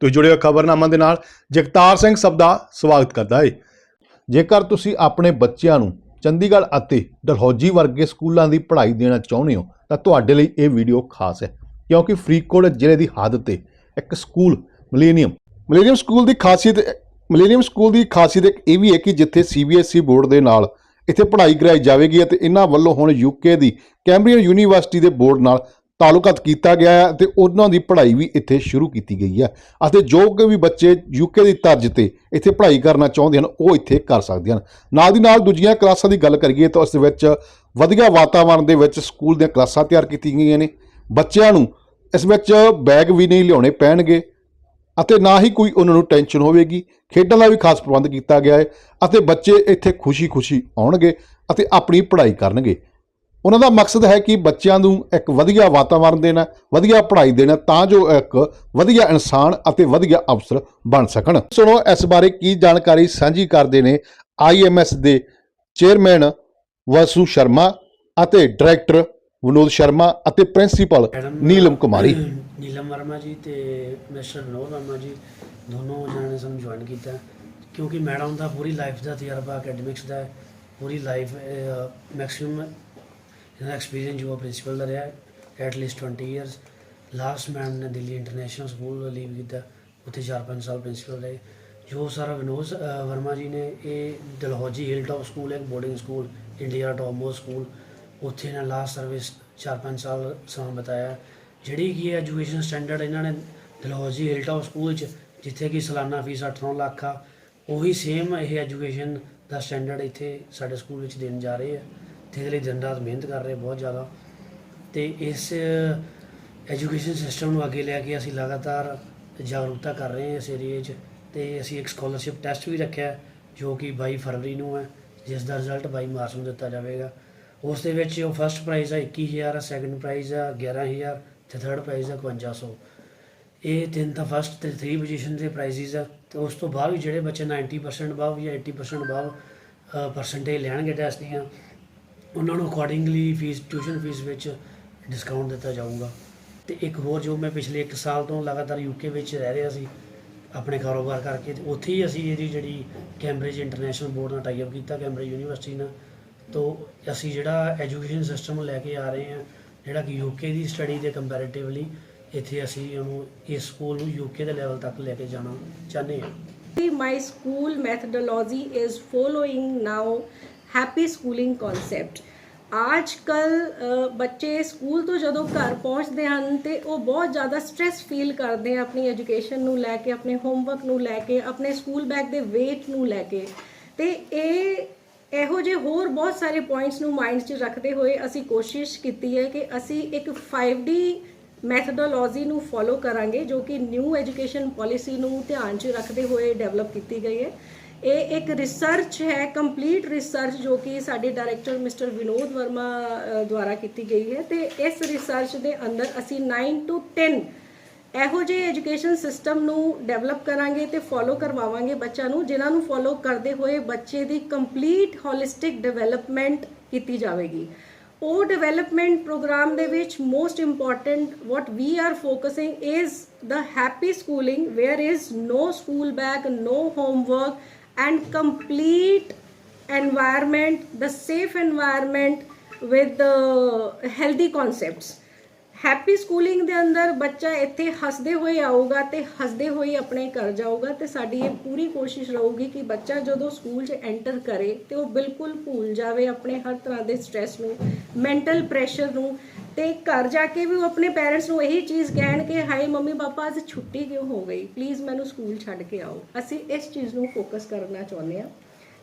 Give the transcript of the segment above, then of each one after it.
ਤੁਸੀਂ ਜੁੜੇ ਹੋ ਖਬਰਨਾਮਾ ਦੇ ਨਾਲ, ਜਗਤਾਰ ਸਿੰਘ ਸਭ ਦਾ ਸਵਾਗਤ ਕਰਦਾ ਹੈ ਜੇਕਰ ਤੁਸੀਂ ਆਪਣੇ ਬੱਚਿਆਂ ਨੂੰ ਚੰਡੀਗੜ੍ਹ ਅਤੇ ਡਲਹੌਜੀ ਵਰਗੇ ਸਕੂਲਾਂ ਦੀ ਪੜ੍ਹਾਈ ਦੇਣਾ ਚਾਹੁੰਦੇ ਹੋ, ਤਾਂ ਤੁਹਾਡੇ ਲਈ ਇਹ ਵੀਡੀਓ ਖਾਸ ਹੈ, ਕਿਉਂਕਿ ਫਰੀਦਕੋਟ ਜ਼ਿਲ੍ਹੇ ਦੀ ਹੱਦ ਤੇ ਇੱਕ ਸਕੂਲ, ਮਿਲੇਨੀਅਮ। ਮਿਲੇਨੀਅਮ ਸਕੂਲ ਦੀ ਖਾਸੀਅਤ, ਮਿਲੇਨੀਅਮ ਸਕੂਲ ਦੀ ਖਾਸੀਅਤ ਇੱਕ ਇਹ ਵੀ ਹੈ ਕਿ ਜਿੱਥੇ ਸੀਬੀਐਸਈ ਬੋਰਡ ਦੇ ਨਾਲ ਇੱਥੇ ਪੜ੍ਹਾਈ ਕਰਾਈ ਜਾਵੇਗੀ ਅਤੇ ਇਹਨਾਂ ਵੱਲੋਂ ਹੁਣ ਯੂਕੇ ਦੀ ਕੈਂਬਰੀਅਨ ਯੂਨੀਵਰਸਿਟੀ ਦੇ ਬੋਰਡ ਨਾਲ ਤਾਲੁਕਾਤ ਕੀਤਾ ਗਿਆ ਹੈ ਤੇ ਉਹਨਾਂ ਦੀ ਪੜ੍ਹਾਈ ਵੀ ਇੱਥੇ ਸ਼ੁਰੂ ਕੀਤੀ ਗਈ ਹੈ। ਅਤੇ ਜੋ ਕਿ ਵੀ ਬੱਚੇ ਯੂਕੇ ਦੀ ਤਰਜ਼ ਤੇ ਇੱਥੇ ਪੜ੍ਹਾਈ ਕਰਨਾ ਚਾਹੁੰਦੇ ਹਨ, ਉਹ ਇੱਥੇ ਕਰ ਸਕਦੇ ਹਨ। ਨਾਲ ਦੀ ਨਾਲ ਦੂਜੀਆਂ ਕਲਾਸਾਂ ਦੀ ਗੱਲ ਕਰੀਏ ਤਾਂ ਉਸ ਵਿੱਚ ਵਧੀਆ ਵਾਤਾਵਰਣ ਦੇ ਵਿੱਚ ਸਕੂਲ ਦੀਆਂ ਕਲਾਸਾਂ ਤਿਆਰ ਕੀਤੀਆਂ ਗਈਆਂ ਨੇ। ਬੱਚਿਆਂ ਨੂੰ ਇਸ ਵਿੱਚ ਬੈਗ ਵੀ ਨਹੀਂ ਲਿਆਉਣੇ ਪੈਣਗੇ ਅਤੇ ਨਾ ਹੀ ਕੋਈ ਉਹਨਾਂ ਨੂੰ ਟੈਨਸ਼ਨ ਹੋਵੇਗੀ। ਖੇਡਾਂ ਦਾ ਵੀ ਖਾਸ ਪ੍ਰਬੰਧ ਕੀਤਾ ਗਿਆ ਹੈ ਅਤੇ ਬੱਚੇ ਇੱਥੇ ਖੁਸ਼ੀ-ਖੁਸ਼ੀ ਆਉਣਗੇ ਅਤੇ ਆਪਣੀ ਪੜ੍ਹਾਈ ਕਰਨਗੇ। ਉਹਨਾਂ ਦਾ ਮਕਸਦ ਹੈ ਕਿ ਬੱਚਿਆਂ ਨੂੰ ਇੱਕ ਵਧੀਆ ਵਾਤਾਵਰਣ ਦੇਣਾ ਵਧੀਆ ਪੜ੍ਹਾਈ ਦੇਣਾ ਤਾਂ ਜੋ ਇੱਕ ਵਧੀਆ ਇਨਸਾਨ ਅਤੇ ਵਧੀਆ ਅਫਸਰ ਬਣ ਸਕਣ। ਸੁਣੋ ਇਸ ਬਾਰੇ ਕੀ ਜਾਣਕਾਰੀ ਸਾਂਝੀ ਕਰਦੇ ਨੇ ਆਈਐਮਐਸ ਦੇ ਚੇਅਰਮੈਨ ਵਸੂ ਸ਼ਰਮਾ ਅਤੇ ਡਾਇਰੈਕਟਰ ਵਿਨੋਦ ਸ਼ਰਮਾ ਅਤੇ ਪ੍ਰਿੰਸੀਪਲ ਨੀਲਮ ਕੁਮਾਰੀ। ਨੀਲਮ ਵਰਮਾ ਜੀ ਤੇ ਮਿਸਟਰ ਵਿਨੋਦ ਵਰਮਾ ਜੀ ਦੋਨੋਂ ਜਣਿਆਂ ਨੇ ਸਾਨੂੰ ਜੁਆਇਨ ਕੀਤਾ। ਕਿਉਂਕਿ ਮੈਡਮ ਦਾ ਪੂਰੀ ਲਾਈਫ ਦਾ ਤਜਰਬਾ ਅਕੈਡਮਿਕਸ ਦਾ ਪੂਰੀ ਲਾਈਫ ਮੈਕਸਿਮਮ ਇਹਦਾ ਐਕਸਪੀਰੀਅੰਸ ਜੋ ਪ੍ਰਿੰਸੀਪਲ ਦਾ ਰਿਹਾ at least 20 years last ma'am ਨੇ ਦਿੱਲੀ ਇੰਟਰਨੈਸ਼ਨਲ ਸਕੂਲ ਲੀਵ ਕੀਤਾ ਉੱਥੇ 4-5 ਸਾਲ ਪ੍ਰਿੰਸੀਪਲ ਰਹੇ ਜੋ ਸਾਰਾ ਵਿਨੋਦ ਵਰਮਾ ਜੀ ਨੇ ਇਹ ਦਲਹੌਜੀ ਹਿਲ ਟਾਪ ਸਕੂਲ ਹੈ ਇੱਕ boarding school India top most school ਉੱਥੇ ਇਹਨਾਂ ਲਾਸਟ ਸਰਵਿਸ 4-5 ਸਾਲ ਸਮਾਂ ਬਤਾਇਆ ਜਿਹੜੀ ਕੀ ਐਜੂਕੇਸ਼ਨ ਸਟੈਂਡਰਡ ਇਹਨਾਂ ਨੇ ਦਲਹੌਜੀ ਹਿਲ ਟਾਪ ਸਕੂਲ 'ਚ, ਜਿੱਥੇ ਕਿ ਸਾਲਾਨਾ ਫੀਸ 8-9 ਲੱਖ ਆ, ਉਹੀ ਸੇਮ ਇਹ ਐਜੂਕੇਸ਼ਨ ਦਾ ਸਟੈਂਡਰਡ ਇੱਥੇ ਸਾਡੇ ਸਕੂਲ ਵਿੱਚ ਦੇਣ ਜਾ ਰਹੇ ਆ। ਤੇ ਇਹਦੇ ਲਈ ਦਿਨ ਰਾਤ ਮਿਹਨਤ ਕਰ ਰਹੇ, ਬਹੁਤ ਜ਼ਿਆਦਾ। ਤੇ ਇਸ ਐਜੂਕੇਸ਼ਨ ਸਿਸਟਮ ਨੂੰ ਅੱਗੇ ਲੈ ਕੇ ਅਸੀਂ ਲਗਾਤਾਰ ਜਾਗਰੂਕਤਾ ਕਰ ਰਹੇ ਹਾਂ ਇਸ ਏਰੀਏ 'ਚ। ਤੇ ਅਸੀਂ ਇੱਕ ਸਕਾਲਰਸ਼ਿਪ ਟੈਸਟ ਵੀ ਰੱਖਿਆ, ਜੋ ਕਿ 22 ਫਰਵਰੀ ਨੂੰ ਹੈ, ਜਿਸ ਦਾ ਰਿਜ਼ਲਟ 22 ਮਾਰਚ ਨੂੰ ਦਿੱਤਾ ਜਾਵੇਗਾ। ਉਸ ਦੇ ਵਿੱਚ ਉਹ ਫਰਸਟ ਪ੍ਰਾਈਜ਼ ਹੈ 21000 ਹੈ ਸੈਕੰਡ ਪ੍ਰਾਈਜ਼ ਹੈ 11000 ਤੇ ਥਰਡ ਪ੍ਰਾਈਜ਼ ਹੈ 5500 ਇਹ ਤਿੰਨ ਤਾਂ ਫਸਟ ਤੇ 3 ਪੋਜੀਸ਼ਨ ਦੇ ਪ੍ਰਾਈਜ਼ਸ ਆ, ਤੇ ਉਸ ਤੋਂ ਬਾਅਦ ਵੀ ਜਿਹੜੇ ਬੱਚੇ 90% ਅਬਵ ਜਾਂ 80% ਅਬਵ ਪਰਸੈਂਟੇਜ ਲੈਣਗੇ ਟੈਸਟ ਦੀਆਂ ਉਹਨਾਂ ਨੂੰ ਅਕੋਰਡਿੰਗਲੀ ਫੀਸ ਟਿਊਸ਼ਨ ਫੀਸ ਵਿੱਚ ਡਿਸਕਾਊਂਟ ਦਿੱਤਾ ਜਾਊਗਾ। ਤੇ ਇੱਕ ਹੋਰ ਜੋ ਮੈਂ ਪਿਛਲੇ 1 ਸਾਲ ਤੋਂ ਲਗਾਤਾਰ ਯੂਕੇ ਵਿੱਚ ਰਹਿ ਰਿਹਾ ਸੀ, ਆਪਣੇ ਕਾਰੋਬਾਰ ਕਰਕੇ, ਤੇ ਉੱਥੇ ਹੀ ਅਸੀਂ ਇਹਦੀ ਜਿਹੜੀ ਕੈਂਬਰਿਜ ਇੰਟਰਨੈਸ਼ਨਲ ਬੋਰਡ ਨਾਲ ਟਾਈ ਅਪ ਕੀਤਾ ਕੈਂਬਰਿਜ ਯੂਨੀਵਰਸਿਟੀ ਨਾਲ। ਤੋਂ ਅਸੀਂ ਜਿਹੜਾ ਐਜੂਕੇਸ਼ਨ ਸਿਸਟਮ ਲੈ ਕੇ ਆ ਰਹੇ ਹਾਂ, ਜਿਹੜਾ ਕਿ ਯੂਕੇ ਦੀ ਸਟੱਡੀ ਦੇ ਕੰਪੈਰੀਟਿਵਲੀ ਇੱਥੇ ਅਸੀਂ ਉਹਨੂੰ ਇਸ ਸਕੂਲ ਨੂੰ ਯੂਕੇ ਦੇ ਲੈਵਲ ਤੱਕ ਲੈ ਕੇ ਜਾਣਾ ਚਾਹੁੰਦੇ ਹਾਂ। My school methodology is following now happy schooling concept. ਅੱਜ ਕੱਲ ਬੱਚੇ ਸਕੂਲ ਤੋਂ ਜਦੋਂ ਘਰ ਪਹੁੰਚਦੇ ਹਨ ਤੇ ਉਹ ਬਹੁਤ ਜ਼ਿਆਦਾ ਸਟ्रेस ਫੀਲ ਕਰਦੇ ਆ ਆਪਣੀ ਐਜੂਕੇਸ਼ਨ ਨੂੰ ਲੈ ਕੇ, ਆਪਣੇ ਹੋਮਵਰਕ ਨੂੰ ਲੈ ਕੇ, ਆਪਣੇ ਸਕੂਲ ਬੈਗ ਦੇ weight ਨੂੰ ਲੈ ਕੇ। ਤੇ ਇਹ ਇਹੋ ਜਿਹੇ ਹੋਰ ਬਹੁਤ ਸਾਰੇ ਪੁਆਇੰਟਸ ਨੂੰ ਮਾਈਂਡ 'ਚ ਰੱਖਦੇ ਹੋਏ ਅਸੀਂ ਕੋਸ਼ਿਸ਼ ਕੀਤੀ ਹੈ ਕਿ ਅਸੀਂ ਇੱਕ 5D ਮੈਥਡੋਲੋਜੀ ਨੂੰ ਫੋਲੋ ਕਰਾਂਗੇ, ਜੋ ਕਿ ਨਿਊ ਐਜੂਕੇਸ਼ਨ ਪਾਲਿਸੀ ਨੂੰ ਧਿਆਨ 'ਚ ਰੱਖਦੇ ਹੋਏ ਡਿਵੈਲਪ ਕੀਤੀ ਗਈ ਹੈ। ਇਹ ਇੱਕ ਰਿਸਰਚ ਹੈ ਕੰਪਲੀਟ ਰਿਸਰਚ ਜੋ ਕਿ ਸਾਡੇ ਡਾਇਰੈਕਟਰ ਮਿਸਟਰ ਵਿਨੋਦ ਵਰਮਾ ਦੁਆਰਾ ਕੀਤੀ ਗਈ ਹੈ ਤੇ ਇਸ ਰਿਸਰਚ ਦੇ ਅੰਦਰ ਅਸੀਂ 9 ਟੂ 10 ਇਹੋ ਜਿਹੇ ਐਜੂਕੇਸ਼ਨ ਸਿਸਟਮ ਨੂੰ ਡਿਵੈਲਪ ਕਰਾਂਗੇ ਤੇ ਫੋਲੋ ਕਰਵਾਵਾਂਗੇ ਬੱਚਿਆਂ ਨੂੰ, ਜਿਨ੍ਹਾਂ ਨੂੰ ਫੋਲੋ ਕਰਦੇ ਹੋਏ ਬੱਚੇ ਦੀ ਕੰਪਲੀਟ ਹੋਲਿਸਟਿਕ ਡਿਵੈਲਪਮੈਂਟ ਕੀਤੀ ਜਾਵੇਗੀ। ਉਹ ਡਿਵੈਲਪਮੈਂਟ ਪ੍ਰੋਗਰਾਮ ਦੇ ਵਿੱਚ most important what we are focusing is the happy schooling where is no school bag no homework and complete environment, the safe environment with the healthy concepts. Happy schooling ਦੇ ਅੰਦਰ ਬੱਚਾ ਇੱਥੇ ਹੱਸਦੇ ਹੋਏ ਆਊਗਾ ਤੇ ਹੱਸਦੇ ਹੋਏ ਆਪਣੇ ਘਰ ਜਾਊਗਾ ਤੇ ਸਾਡੀ ਇਹ ਪੂਰੀ ਕੋਸ਼ਿਸ਼ ਰਹੂਗੀ ਕਿ ਬੱਚਾ ਜਦੋਂ ਸਕੂਲ 'ਚ ਐਂਟਰ ਕਰੇ ਤੇ ਉਹ ਬਿਲਕੁਲ ਭੁੱਲ ਜਾਵੇ ਆਪਣੇ ਹਰ ਤਰ੍ਹਾਂ ਦੇ ਸਟ्रेस ਨੂੰ ਮੈਂਟਲ ਪ੍ਰੈਸ਼ਰ ਨੂੰ ਤੇ ਘਰ ਜਾ ਕੇ ਵੀ ਉਹ ਆਪਣੇ ਪੇਰੈਂਟਸ ਨੂੰ ਇਹੀ ਚੀਜ਼ ਕਹਿਣ ਕਿ, ਹਾਏ ਮੰਮੀ ਪਾਪਾ, ਅੱਜ ਛੁੱਟੀ ਕਿਉਂ ਹੋ ਗਈ? ਪਲੀਜ਼ ਮੈਨੂੰ ਸਕੂਲ ਛੱਡ ਕੇ ਆਓ। ਅਸੀਂ ਇਸ ਚੀਜ਼ ਨੂੰ ਫੋਕਸ ਕਰਨਾ ਚਾਹੁੰਦੇ ਹਾਂ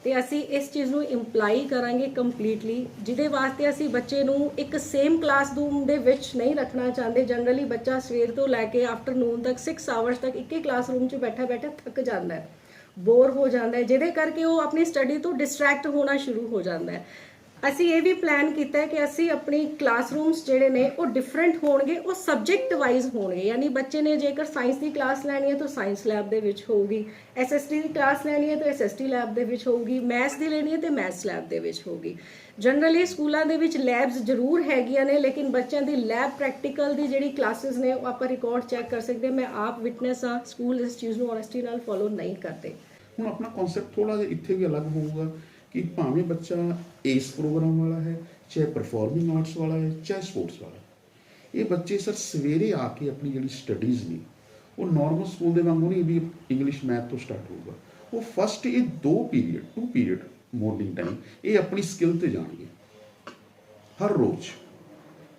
ਤੇ ਅਸੀਂ ਇਸ ਚੀਜ਼ ਨੂੰ ਇੰਪਲਾਈ ਕਰਾਂਗੇ ਕੰਪਲੀਟਲੀ ਜਿਹਦੇ ਵਾਸਤੇ ਅਸੀਂ ਬੱਚੇ ਨੂੰ ਇੱਕ ਸੇਮ ਕਲਾਸਰੂਮ ਦੇ ਵਿੱਚ ਨਹੀਂ ਰੱਖਣਾ ਚਾਹੁੰਦੇ। ਜਨਰਲੀ ਬੱਚਾ ਸਵੇਰ ਤੋਂ ਲੈ ਕੇ ਆਫਟਰਨੂਨ ਤੱਕ 6 ਆਵਰਸ ਤੱਕ ਇੱਕ ਹੀ ਕਲਾਸਰੂਮ 'ਚ ਬੈਠਾ ਬੈਠਾ ਥੱਕ ਜਾਂਦਾ ਹੈ ਬੋਰ ਹੋ ਜਾਂਦਾ ਹੈ, ਜਿਹਦੇ ਕਰਕੇ ਉਹ ਆਪਣੀ ਸਟੱਡੀ ਤੋਂ ਡਿਸਟਰੈਕਟ ਹੋਣਾ ਸ਼ੁਰੂ ਹੋ ਜਾਂਦਾ ਹੈ। ਅਸੀਂ ਇਹ ਵੀ ਪਲਾਨ ਕੀਤਾ ਹੈ ਕਿ ਅਸੀਂ ਆਪਣੀ ਕਲਾਸਰੂਮਸ ਜਿਹੜੇ ਨੇ ਉਹ ਡਿਫਰੈਂਟ ਹੋਣਗੇ, ਉਹ ਸਬਜੈਕਟ ਵਾਈਜ਼ ਹੋਣਗੇ। ਯਾਨੀ ਬੱਚੇ ਨੇ ਜੇਕਰ ਸਾਇੰਸ ਦੀ ਕਲਾਸ ਲੈਣੀ ਹੈ ਤਾਂ ਸਾਇੰਸ ਲੈਬ ਦੇ ਵਿੱਚ ਹੋਊਗੀ। ਐਸਐਸਟੀ ਦੀ ਕਲਾਸ ਲੈਣੀ ਹੈ ਤਾਂ ਐਸਐਸਟੀ ਲੈਬ ਦੇ ਵਿੱਚ ਹੋਊਗੀ। ਮੈਥਸ ਦੀ ਲੈਣੀ ਹੈ ਤੇ ਮੈਥਸ ਲੈਬ ਦੇ ਵਿੱਚ ਹੋਊਗੀ। ਜਨਰਲੀ ਸਕੂਲਾਂ ਦੇ ਵਿੱਚ ਲੈਬਸ ਜ਼ਰੂਰ ਹੈਗੀਆਂ ਨੇ, ਲੇਕਿਨ ਬੱਚਿਆਂ ਦੀ ਲੈਬ ਪ੍ਰੈਕਟੀਕਲ ਦੀ ਜਿਹੜੀ ਕਲਾਸਿਸ ਨੇ, ਉਹ ਆਪਾਂ ਰਿਕਾਰਡ ਚੈੱਕ ਕਰ ਸਕਦੇ ਮੈਂ ਆਪ ਵਿਟਨੈਸ ਹਾਂ ਸਕੂਲ ਇਸ ਚੀਜ਼ ਨੂੰ ਓਨੈਸਟੀ ਨਾਲ ਫੋਲੋ ਨਹੀਂ ਕਰਦੇ। ਹੁਣ ਆਪਣਾ ਕਨਸੈਪਟ ਥੋੜਾ ਜਿਹਾ ਇੱਥੇ ਵੀ ਅਲੱਗ ਹੋਊਗਾ। ਕਿ ਭਾਵੇਂ ਬੱਚਾ ਏਸ ਪ੍ਰੋਗਰਾਮ ਵਾਲਾ ਹੈ, ਚਾਹੇ ਪਰਫਾਰਮਿੰਗ ਆਰਟਸ ਵਾਲਾ ਹੈ, ਚਾਹੇ ਸਪੋਰਟਸ ਵਾਲਾ ਇਹ ਬੱਚੇ ਸਰ ਸਵੇਰੇ ਆ ਕੇ ਆਪਣੀ ਜਿਹੜੀ ਸਟੱਡੀਜ਼ ਨੇ, ਉਹ ਨਾਰਮਲ ਸਕੂਲ ਦੇ ਵਾਂਗੂ ਨਹੀਂ ਵੀ ਇੰਗਲਿਸ਼ ਮੈਥ ਤੋਂ ਸਟਾਰਟ ਹੋਊਗਾ। ਉਹ ਫਸਟ ਇਹ ਦੋ period two period morning time ਇਹ ਆਪਣੀ ਸਕਿੱਲ ਤੇ ਜਾਣਗੇ। ਹਰ ਰੋਜ਼।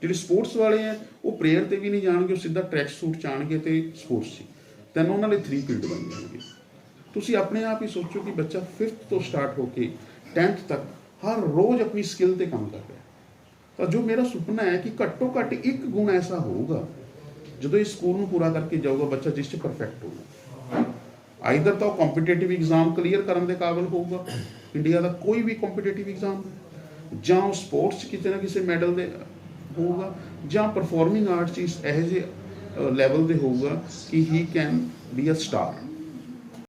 ਜਿਹੜੇ ਸਪੋਰਟਸ ਵਾਲੇ ਆ ਉਹ ਪ੍ਰੇਅਰ ਤੇ ਵੀ ਨਹੀਂ ਜਾਣਗੇ, ਉਹ ਸਿੱਧਾ ਟਰੈਕ ਸੂਟ ਚਾਣਗੇ ਤੇ ਸਪੋਰਟਸ 'ਚ। ਤੈਨੂੰ ਉਹਨਾਂ ਲਈ 3 ਪੀਰੀਅਡ ਬਣ ਜਾਣਗੇ। ਤੁਸੀਂ ਆਪਣੇ ਆਪ ਹੀ ਸੋਚੋ ਕਿ ਬੱਚਾ 5th ਤੋਂ ਸਟਾਰਟ ਹੋ ਕੇ 10th ਤੱਕ, ਹਰ ਰੋਜ਼ ਆਪਣੀ ਸਕਿੱਲ ਤੇ ਕੰਮ ਕਰ ਰਿਹਾ। ਤਾਂ ਜੋ ਮੇਰਾ ਸੁਪਨਾ ਹੈ ਕਿ ਘੱਟੋ ਘੱਟ ਇੱਕ ਗੁਣ ਐਸਾ ਹੋਊਗਾ, ਜਦੋਂ ਇਸ ਸਕੂਲ ਨੂੰ ਪੂਰਾ ਕਰਕੇ ਜਾਊਗਾ, ਬੱਚਾ ਜਿਸ 'ਚ ਪਰਫੈਕਟ ਹੋਊਗਾ। ਆਈਦਰ ਤਾਂ ਉਹ ਕੰਪੀਟੀਟਿਵ ਐਗਜ਼ਾਮ ਕਲੀਅਰ ਕਰਨ ਦੇ ਕਾਬਿਲ ਹੋਊਗਾ ਇੰਡੀਆ ਦਾ ਕੋਈ ਵੀ ਕੰਪੀਟੀਟਿਵ ਐਗਜ਼ਾਮ ਜਾਂ ਉਹ ਸਪੋਰਟਸ 'ਚ ਕਿਤੇ ਨਾ ਕਿਸੇ ਮੈਡਲ ਦੇ ਹੋਊਗਾ, ਜਾਂ ਪਰਫਾਰਮਿੰਗ ਆਰਟਸ 'ਚ ਇਸ ਇਹੋ ਜਿਹੇ ਲੈਵਲ ਦੇ ਹੋਊਗਾ ਕਿ he can be a star